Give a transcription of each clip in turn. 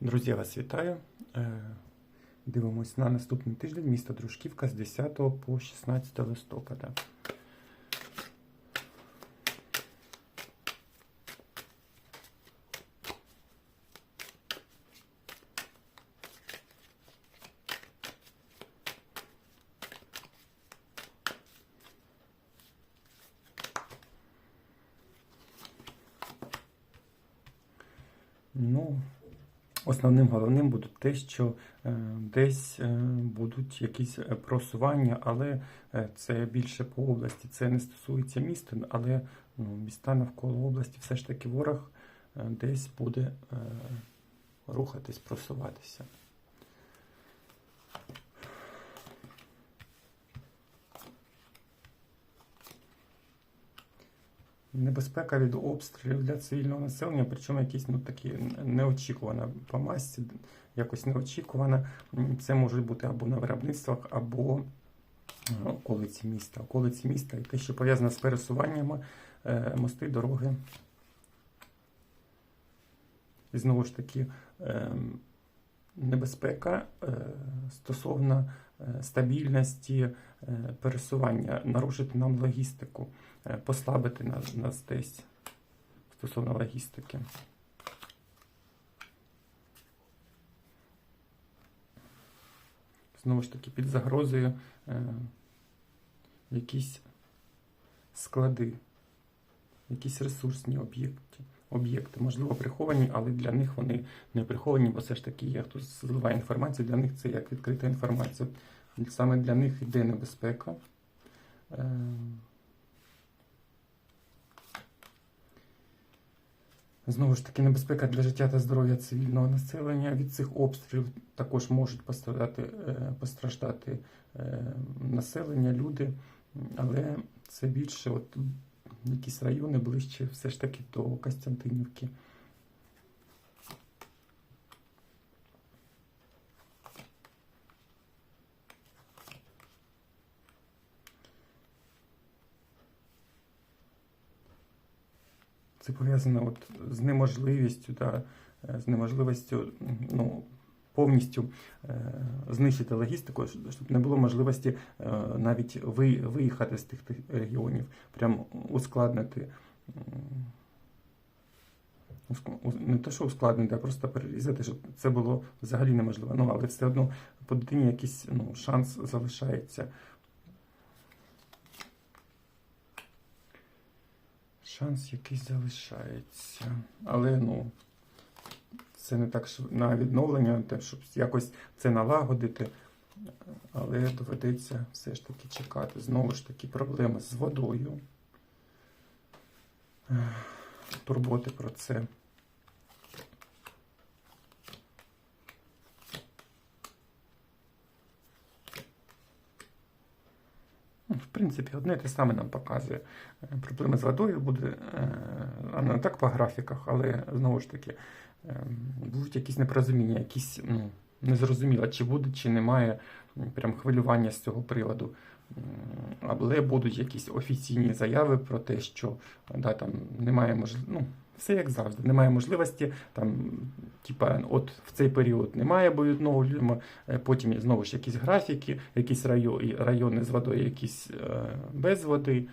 Друзі, я вас вітаю. Е, Дивимось на наступний тиждень місто Дружківка з 10 по 16 листопада. Ну, Основним головним буде те, що е, десь е, будуть якісь е, просування, але це більше по області. Це не стосується міста, але ну, міста навколо області все ж таки ворог десь буде рухатись, просуватися. Небезпека від обстрілів для цивільного населення, причому якісь ну, такі неочікувана по масі, якось неочікувана. Це може бути або на виробництвах, або е, околиці міста. Околиці міста і те, що пов'язане з пересуваннями, е, мости, дороги. І знову ж таки, е, небезпека е, стосовно е, стабільності е, пересування, нарушити нам логістику, послабити нас, десь стосовно логістики. Знову ж таки, під загрозою якісь склади, якісь ресурсні об'єкти. Об'єкти, можливо, приховані, але для них вони не приховані, бо все ж таки є хто зливає інформацію, для них це як відкрита інформація. Саме для них йде небезпека. Е, Знову ж таки, небезпека для життя та здоров'я цивільного населення. Від цих обстрілів також можуть постраждати, е, постраждати е, населення, люди, але це більше от якісь райони ближче все ж таки до Костянтинівки. Це пов'язано от з неможливістю, да, е, з неможливістю ну, повністю е, знищити логістику, щоб не було можливості е, навіть ви, виїхати з тих, тих регіонів, прям ускладнити. Не те, що ускладнити, а просто перерізати, щоб це було взагалі неможливо. Ну, але все одно по дитині якийсь ну, шанс залишається. Шанс якийсь залишається. Але ну, це не так на відновлення, щоб якось це налагодити. Але доведеться все ж таки чекати. Знову ж таки, проблеми з водою. Турботи про це. Ну, В принципі, одне те саме нам показує. Е, Проблеми з водою буде е, а не так по графіках, але знову ж таки будуть якісь непорозуміння, якісь ну, незрозуміло, чи буде, чи немає прям хвилювання з цього приводу. Але будуть якісь офіційні заяви про те, що да, там немає можливості. Ну, все як завжди, немає можливості, там, типа, от в цей період немає бо відновлюємо, е, потім знову ж якісь графіки, якісь райони, райони з водою, якісь е, без води,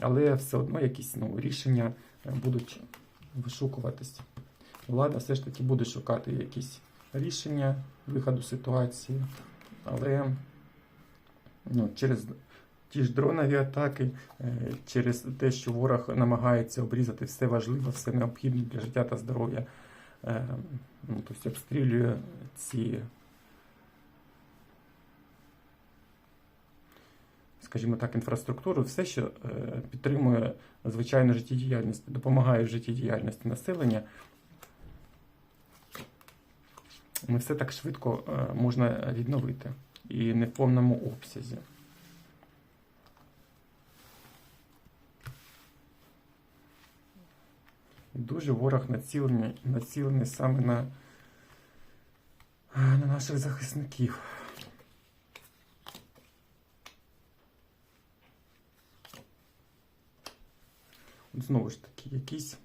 але все одно якісь ну, рішення е, будуть вишукуватись. Влада все ж таки буде шукати якісь рішення виходу ситуації, але ну, через ті ж дронові атаки, е, через те, що ворог намагається обрізати все важливе, все необхідне для життя та здоров'я, е, ну, тобто обстрілює ці, скажімо так, інфраструктуру, все, що е, підтримує звичайну життєдіяльність, допомагає в життєдіяльності населення. Не все так швидко е, можна відновити і не в повному обсязі. Дуже ворог націлений, націлений саме на, на наших захисників. От знову ж таки, якісь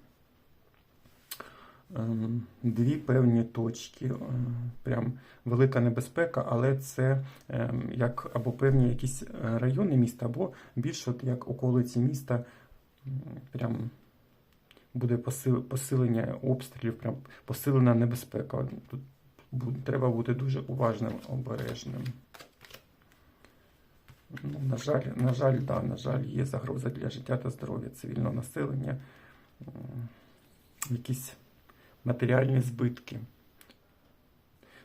дві певні точки. е, Прям велика небезпека, але це ем, як або певні якісь е, райони міста, або більш от як околиці міста. Прям буде посилення обстрілів, прям посилена небезпека. Тут треба бути дуже уважним, обережним. Ну, на жаль, на жаль, да, на жаль, є загроза для життя та здоров'я цивільного населення, якісь матеріальні збитки.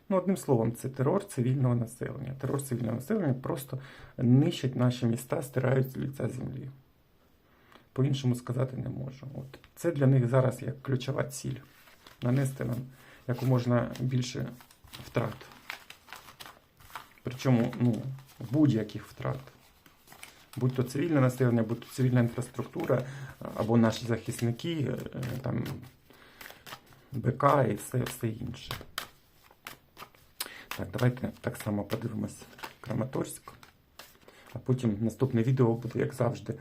Ну, одним словом, це терор цивільного населення. Терор цивільного населення просто нищать наші міста, стирають з лиця землі. По-іншому сказати не можу. От. Це для них зараз як ключова ціль нанести нам як можна більше втрат. Причому ну, будь-яких втрат. Будь то цивільне населення, будь то цивільна інфраструктура, або наші захисники, е, там, БК і все, все інше. Так, давайте так само подивимось Краматорськ. А потім наступне відео буде, як завжди,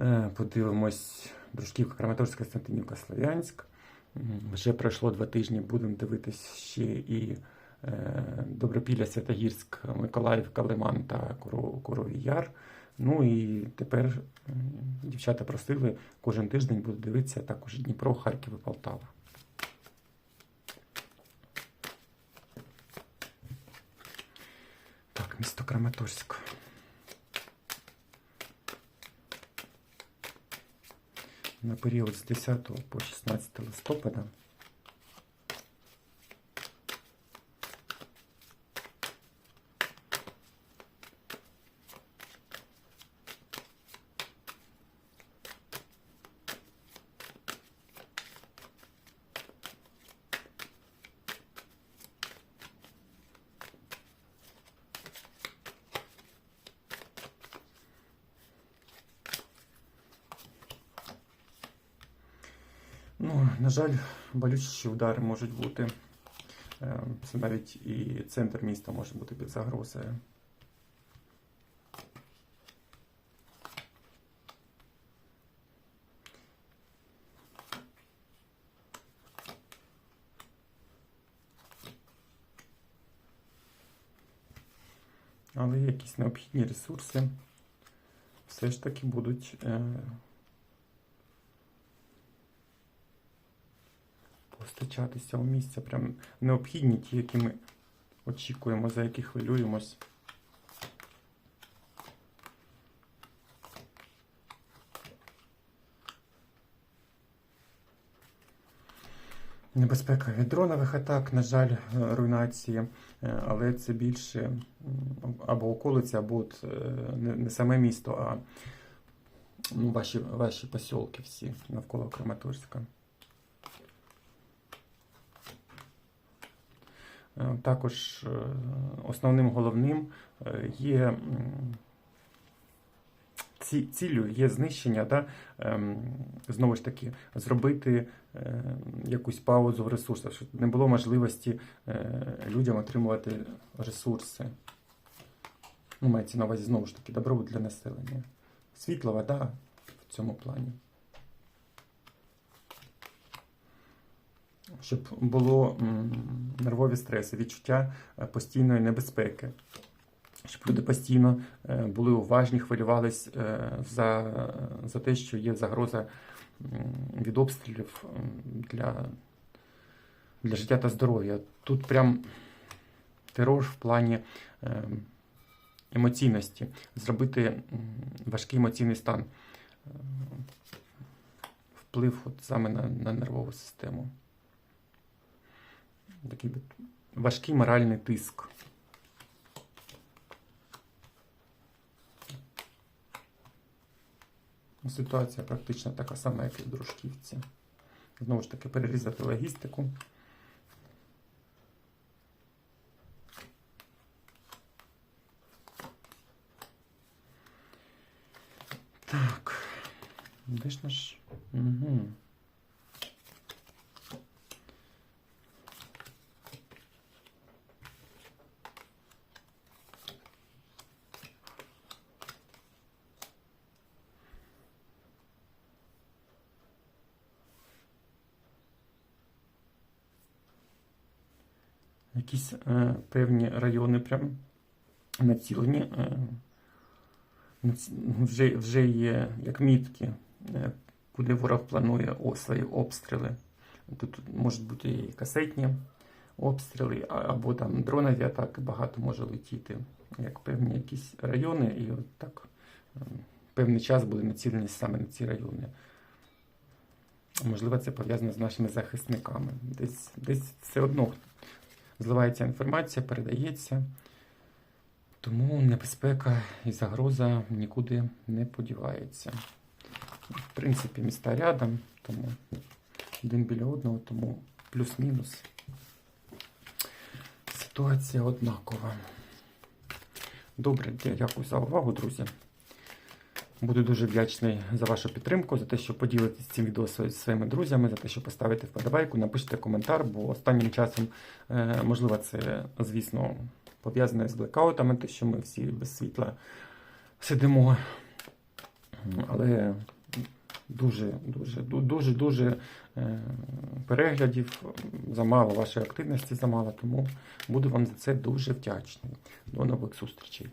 е, подивимось Дружківка, Краматорська, Константинівка, Слов'янськ. Вже пройшло два тижні, будемо дивитись ще і е, Добропілля, Святогірськ, Миколаївка, Лиман та Коровій Яр. Ну і тепер дівчата просили, кожен тиждень буду дивитися також Дніпро, Харків і Полтава. Так, місто Краматорськ. На період з 10 по 16 листопада Ну, на жаль, болючіші удари можуть бути. Е, Це навіть і центр міста може бути під загрозою. Але якісь необхідні ресурси все ж таки будуть постачатися у місця. Прям необхідні ті, які ми очікуємо, за які хвилюємось. Небезпека від дронових атак, на жаль, руйнації, е, але це більше або околиці, або от, е, не саме місто, а ну, ваші, ваші посілки всі навколо Краматорська. Також е, основним головним е, є ці- ціллю є знищення, да, ем, знову ж таки, зробити е, якусь паузу в ресурсах, щоб не було можливості е, людям отримувати ресурси. Ну, мається на увазі знову ж таки добробут для населення. Світла, вода в цьому плані. Щоб було нервові стреси, відчуття е, постійної небезпеки. Щоб люди постійно е, були уважні, хвилювались е, за, за те, що є загроза від обстрілів для, для життя та здоров'я. Тут прям терор в плані емоційності, зробити важкий емоційний стан, вплив от саме на, на нервову систему. Такий важкий моральний тиск. Ну, Ситуація практично така сама, як і в Дружківці. Знову ж таки, перерізати логістику. Так. Де ж наш? Угу. Якісь е, певні райони прям націлені. Е, вже, вже є як мітки, е, куди ворог планує о, свої обстріли. Тут можуть бути і касетні обстріли, або там дронові атаки багато може летіти, як певні якісь райони, і от так е, певний час буде націлений саме на ці райони. Можливо, це пов'язано з нашими захисниками. Десь, десь все одно зливається інформація, передається. Тому небезпека і загроза нікуди не подівається. В принципі, міста рядом, тому один біля одного, тому плюс-мінус. Ситуація однакова. Добре, дякую за увагу, друзі. Буду дуже вдячний за вашу підтримку, за те, що поділитесь цим відео зі своїми друзями, за те, що поставите вподобайку, напишіть коментар, бо останнім часом, е, можливо, це, звісно, пов'язане з блекаутами, те, що ми всі без світла сидимо. Але дуже, дуже, дуже е, переглядів замало, вашої активності замало, тому буду вам за це дуже вдячний. До нових зустрічей.